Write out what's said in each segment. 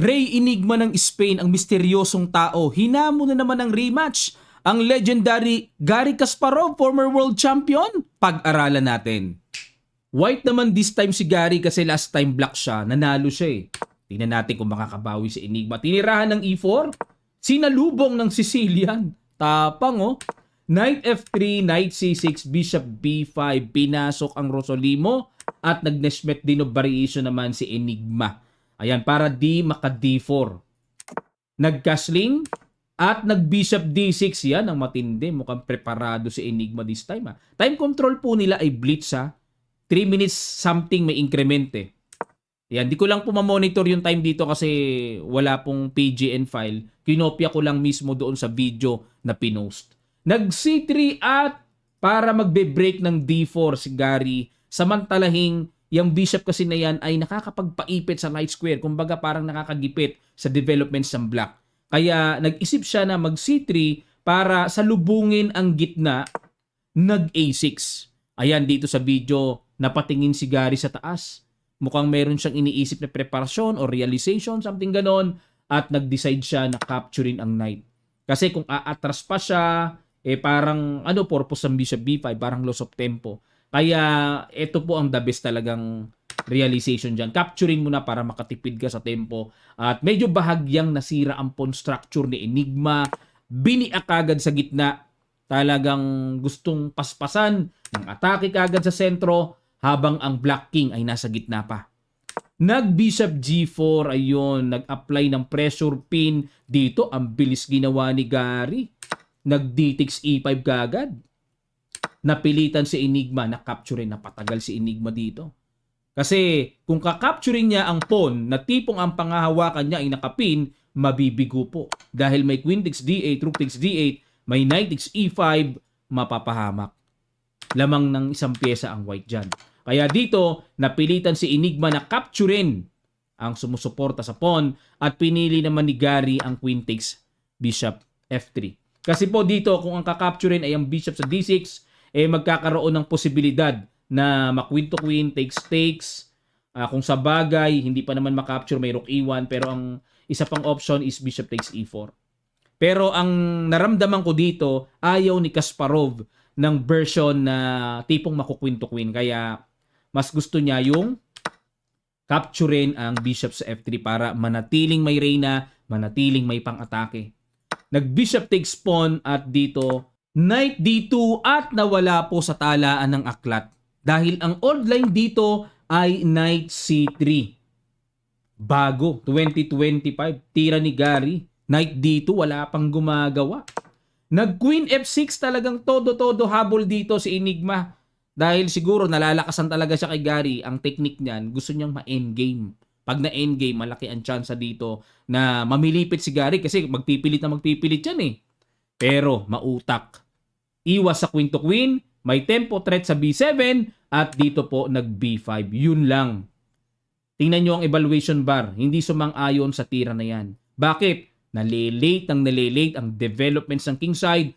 Ray Enigma ng Spain ang misteryosong tao. Hinamo na naman ng rematch ang legendary Gary Kasparov, former world champion. Pag-aralan natin. White naman this time si Gary kasi last time black siya. Nanalo siya eh. Tingnan natin kung makakabawi si Enigma. Tinirahan ng E4. Sinalubong ng Sicilian. Tapang oh. Knight F3, Knight C6, Bishop B5. Pinasok ang Rosolimo. At nag-Neshmet din of variation naman si Enigma. Ayan, para di maka D4. Nag-Castling at nag-Bishop D6. Yan ang matindi. Mukhang preparado si Enigma this time. Ha. Time control po nila ay Blitz ha. 3 minutes something may increment eh. Yan, di ko lang po ma-monitor yung time dito kasi wala pong PGN file. Kinopya ko lang mismo doon sa video na pinost. Nag C3 at para magbe-break ng D4 si Gary. Samantalahing yung bishop kasi na yan ay nakakapagpaipit sa light square. Kumbaga parang nakakagipit sa developments ng black. Kaya nag-isip siya na mag C3 para salubungin ang gitna nag A6. Ayan dito sa video, napatingin si Gary sa taas. Mukhang meron siyang iniisip na preparasyon or realization, something ganon. At nag-decide siya na capturein ang knight. Kasi kung aatras pa siya, eh parang ano purpose ng bishop b5, parang loss of tempo. Kaya ito po ang the best talagang realization dyan. Capturing mo na para makatipid ka sa tempo. At medyo bahagyang nasira ang pawn structure ni Enigma. Biniak agad sa gitna. Talagang gustong paspasan ng atake kagad sa sentro habang ang Black King ay nasa gitna pa. Nag-bishop g4, ayun, nag-apply ng pressure pin. Dito, ang bilis ginawa ni Gary. Nag-dtix e5 kagad napilitan si Enigma na capture na patagal si Enigma dito. Kasi kung kakapturing niya ang pawn na tipong ang pangahawakan niya ay nakapin, mabibigo po. Dahil may queen takes d8, rook takes d8, may knight takes e5, mapapahamak. Lamang ng isang pyesa ang white dyan. Kaya dito, napilitan si Enigma na capturein ang sumusuporta sa pawn at pinili naman ni Gary ang queen takes bishop f3. Kasi po dito, kung ang kakapturein ay ang bishop sa d6, eh magkakaroon ng posibilidad na ma-queen to queen, takes takes. Uh, kung sa bagay, hindi pa naman makapture, may rook e1, pero ang isa pang option is bishop takes e4. Pero ang naramdaman ko dito, ayaw ni Kasparov ng version na tipong maku-queen to queen. Kaya mas gusto niya yung capturein ang bishop sa f3 para manatiling may reyna, manatiling may pang-atake. Nag-bishop takes pawn at dito Knight D2 at nawala po sa talaan ng aklat. Dahil ang old line dito ay Knight C3. Bago, 2025, tira ni Gary. Knight D2, wala pang gumagawa. Nag Queen F6 talagang todo-todo habol dito si Enigma. Dahil siguro nalalakasan talaga siya kay Gary. Ang technique niyan, gusto niyang ma-endgame. Pag na-endgame, malaki ang chance dito na mamilipit si Gary kasi magpipilit na magpipilit yan eh. Pero mautak. Iwas sa queen to queen, may tempo threat sa b7 at dito po nag b5. Yun lang. Tingnan nyo ang evaluation bar. Hindi sumang-ayon sa tira na yan. Bakit? Nalilate ang nalilate ang developments ng king side.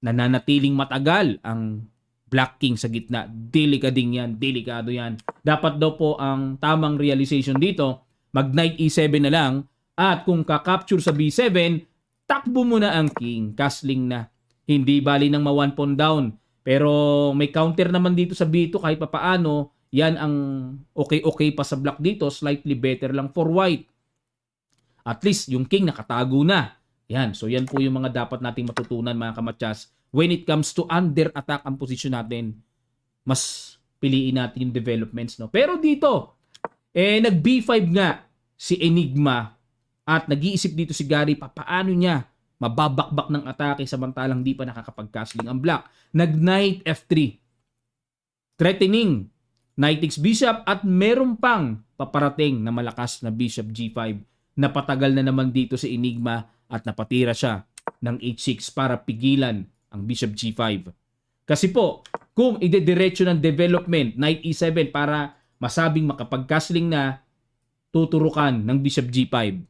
Nananatiling matagal ang black king sa gitna. Delikading yan. Delikado yan. Dapat daw po ang tamang realization dito, mag knight e7 na lang at kung kakapture sa b7, takbo mo na ang king, castling na. Hindi bali nang ma-one pawn down. Pero may counter naman dito sa B2 kahit papaano, yan ang okay-okay pa sa black dito, slightly better lang for white. At least yung king nakatago na. Yan, so yan po yung mga dapat nating matutunan mga kamatsas. When it comes to under attack ang posisyon natin, mas piliin natin yung developments. No? Pero dito, eh, nag B5 nga si Enigma at nag-iisip dito si Gary pa paano niya mababakbak ng atake samantalang di pa nakakapag-castling ang black. Nag-knight F3. Threatening. Knight takes bishop at meron pang paparating na malakas na bishop G5. Napatagal na naman dito si Enigma at napatira siya ng H6 para pigilan ang bishop G5. Kasi po, kung idediretso ng development, knight E7 para masabing makapag-castling na, tuturukan ng bishop G5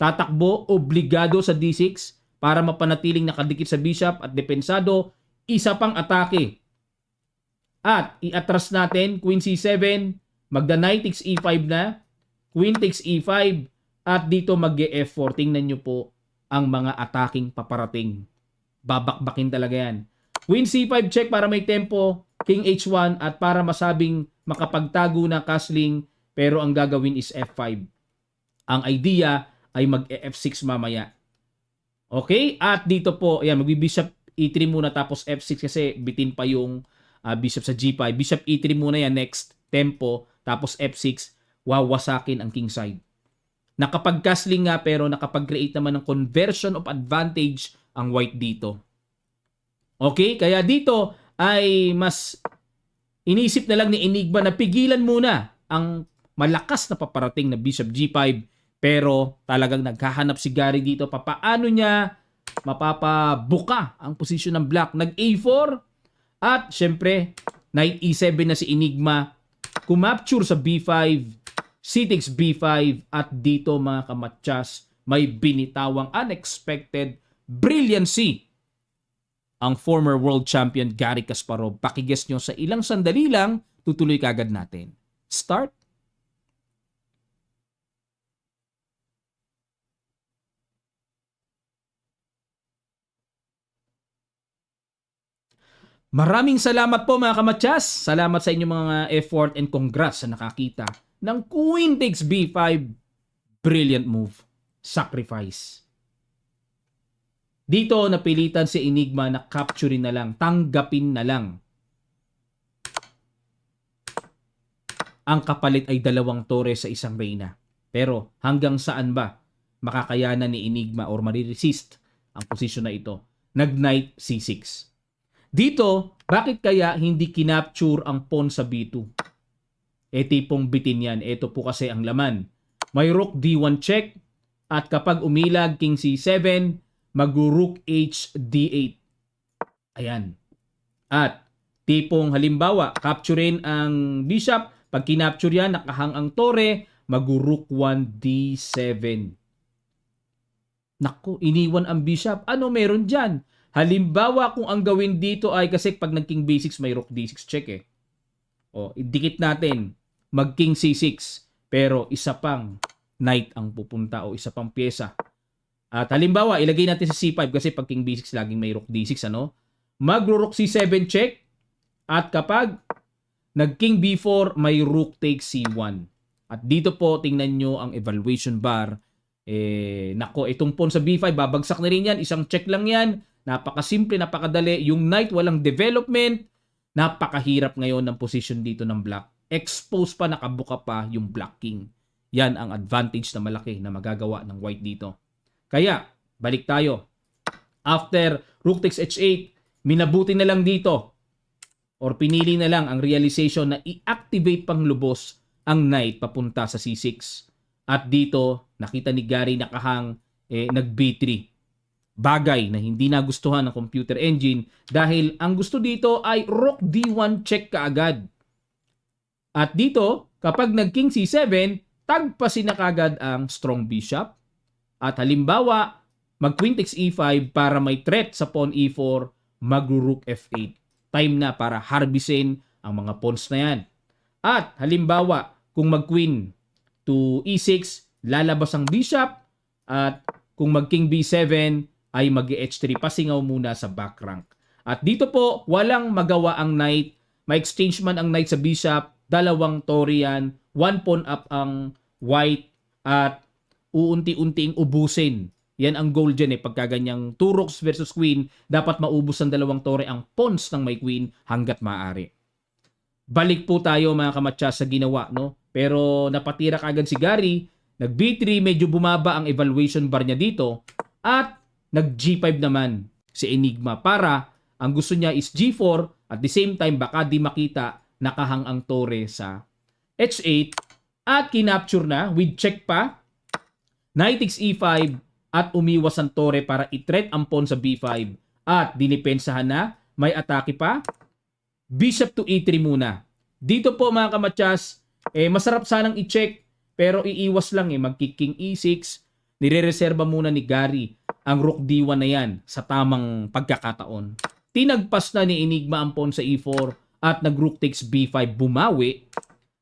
tatakbo obligado sa D6 para mapanatiling nakadikit sa bishop at depensado, isa pang atake. At iatras natin, queen c7, magda knight takes e5 na, queen takes e5, At dito mag F4. Tingnan nyo po ang mga attacking paparating. Babakbakin talaga yan. Queen C5 check para may tempo. King H1 at para masabing makapagtago na castling pero ang gagawin is F5. Ang idea ay mag F6 mamaya. Okay? At dito po, ayan, magbi-bishop E3 muna tapos F6 kasi bitin pa yung ah, bishop sa G5. Bishop E3 muna yan next tempo tapos F6 wawasakin ang king side. Nakapag-castling nga pero nakapag-create naman ng conversion of advantage ang white dito. Okay? Kaya dito ay mas inisip na lang ni Enigma na pigilan muna ang malakas na paparating na Bishop G5 pero talagang naghahanap si Gary dito papaano niya mapapabuka ang posisyon ng black. Nag A4 at syempre Knight E7 na si Enigma kumapture sa B5 C takes B5 at dito mga kamatsas may binitawang unexpected brilliancy ang former world champion Gary Kasparov. Pakiguess nyo sa ilang sandali lang, tutuloy kagad natin. Start. Maraming salamat po mga kamatsas. Salamat sa inyong mga effort and congrats sa nakakita ng Queen takes B5. Brilliant move. Sacrifice. Dito napilitan si Enigma na capturein na lang, tanggapin na lang. Ang kapalit ay dalawang tore sa isang reyna. Pero hanggang saan ba makakayanan ni Enigma or mariresist ang posisyon na ito? Nag-knight C6. Dito, bakit kaya hindi kinapture ang pawn sa B2? E tipong bitin yan. Ito po kasi ang laman. May rook D1 check at kapag umilag king C7, mag-rook H D8. Ayan. At tipong halimbawa, capturein ang bishop. Pag kinapture yan, nakahang ang tore, mag-rook 1 D7. Naku, iniwan ang bishop. Ano meron dyan? Halimbawa kung ang gawin dito ay kasi pag nag-king B6 may rook D6 check eh. O, idikit natin. Mag-king C6. Pero isa pang knight ang pupunta o isa pang pyesa. At halimbawa, ilagay natin sa C5 kasi pag king B6 laging may rook D6 ano. Magro-rook C7 check. At kapag nag-king B4 may rook take C1. At dito po tingnan nyo ang evaluation bar. Eh, nako, itong pawn sa B5 babagsak na rin yan. Isang check lang yan. Napakasimple, napakadali. Yung knight walang development. Napakahirap ngayon ng position dito ng black. Expose pa, nakabuka pa yung black king. Yan ang advantage na malaki na magagawa ng white dito. Kaya, balik tayo. After rook takes h8, minabuti na lang dito or pinili na lang ang realization na i-activate pang lubos ang knight papunta sa c6. At dito, nakita ni Gary nakahang eh, nag b3 bagay na hindi nagustuhan ng computer engine dahil ang gusto dito ay rook d1 check kaagad. At dito, kapag nag king c7, tagpasin na kagad ang strong bishop. At halimbawa, mag queen takes e5 para may threat sa pawn e4, mag rook f8. Time na para harbisin ang mga pawns na yan. At halimbawa, kung mag queen to e6, lalabas ang bishop at kung mag king b7 ay mag h3 pasingaw muna sa back rank. At dito po, walang magawa ang knight. May exchange man ang knight sa bishop, dalawang torian, one pawn up ang white at uunti-unting ubusin. Yan ang goal dyan eh. Pagka ganyang two rooks versus queen, dapat maubos ang dalawang tore ang pawns ng may queen hanggat maaari. Balik po tayo mga kamatsa sa ginawa, no? Pero napatira kagad si Gary, nag B3, medyo bumaba ang evaluation bar niya dito, at nag G5 naman si Enigma para ang gusto niya is G4 at the same time baka di makita nakahang ang tore sa H8 at kinapture na with check pa Knight takes E5 at umiwas ang tore para i-threat ang pawn sa B5 at dinipensahan na may atake pa. Bishop to E3 muna. Dito po mga kamatsas eh masarap sanang i-check pero iiwas lang eh magkiking E6 nire-reserba muna ni Gary ang rook D1 na yan sa tamang pagkakataon. Tinagpas na ni Enigma ang pawn sa E4 at nag-rook takes B5 bumawi.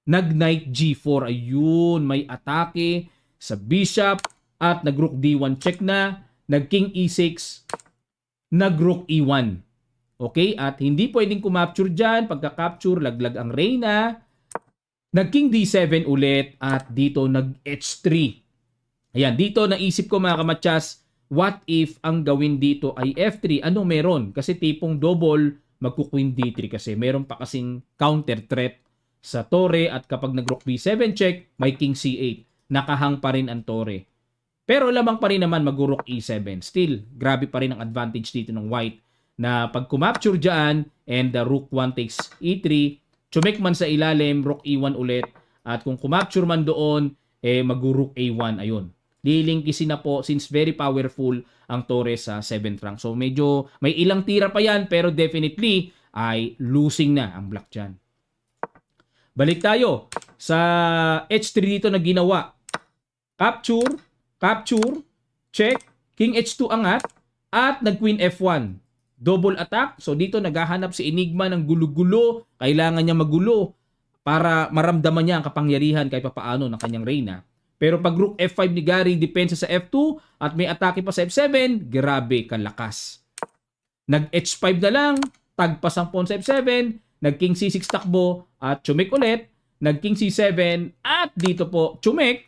Nag-knight G4. Ayun, may atake sa bishop at nag-rook d1 check na, nag-king e6, nag-rook e1. Okay? At hindi pwedeng kumapture dyan. Pagka-capture, laglag ang reyna. Nag-king d7 ulit at dito nag-h3. Ayan, dito naisip ko mga kamatsas, what if ang gawin dito ay f3? Ano meron? Kasi tipong double, magku-queen d3 kasi meron pa kasing counter threat sa tore at kapag nag-rook b7 check, may king c8. Nakahang pa rin ang tore. Pero lamang pa rin naman mag-rook e7. Still, grabe pa rin ang advantage dito ng white na pag kumapture dyan and the rook 1 takes e3, chumek man sa ilalim, rook e1 ulit. At kung kumapture man doon, eh mag-rook a1. Ayun. Lilingkisin na po since very powerful ang Torres sa 7th rank. So medyo may ilang tira pa yan pero definitely ay losing na ang black dyan. Balik tayo sa h3 dito na ginawa. Capture, capture, check, king h2 angat, at nag-queen f1. Double attack. So dito naghahanap si Enigma ng gulo-gulo. Kailangan niya magulo para maramdaman niya ang kapangyarihan kahit papaano ng kanyang reyna. Pero pag rook f5 ni Gary, depensa sa f2 at may atake pa sa f7, grabe kalakas. Nag h5 na lang, tagpas ang pawn sa f7, nag king c6 takbo at chumek ulit, nag king c7 at dito po chumek,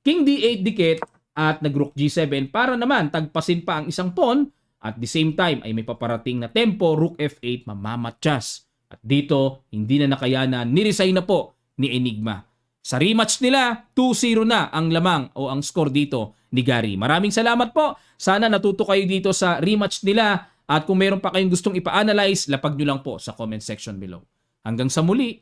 king d8 dikit at nag rook g7 para naman tagpasin pa ang isang pawn at the same time ay may paparating na tempo rook f8 mamamatsyas. At dito hindi na nakayanan, niresign na po ni Enigma. Sa rematch nila, 2-0 na ang lamang o ang score dito ni Gary. Maraming salamat po. Sana natuto kayo dito sa rematch nila at kung meron pa kayong gustong ipa-analyze, lapag nyo lang po sa comment section below. Hanggang sa muli,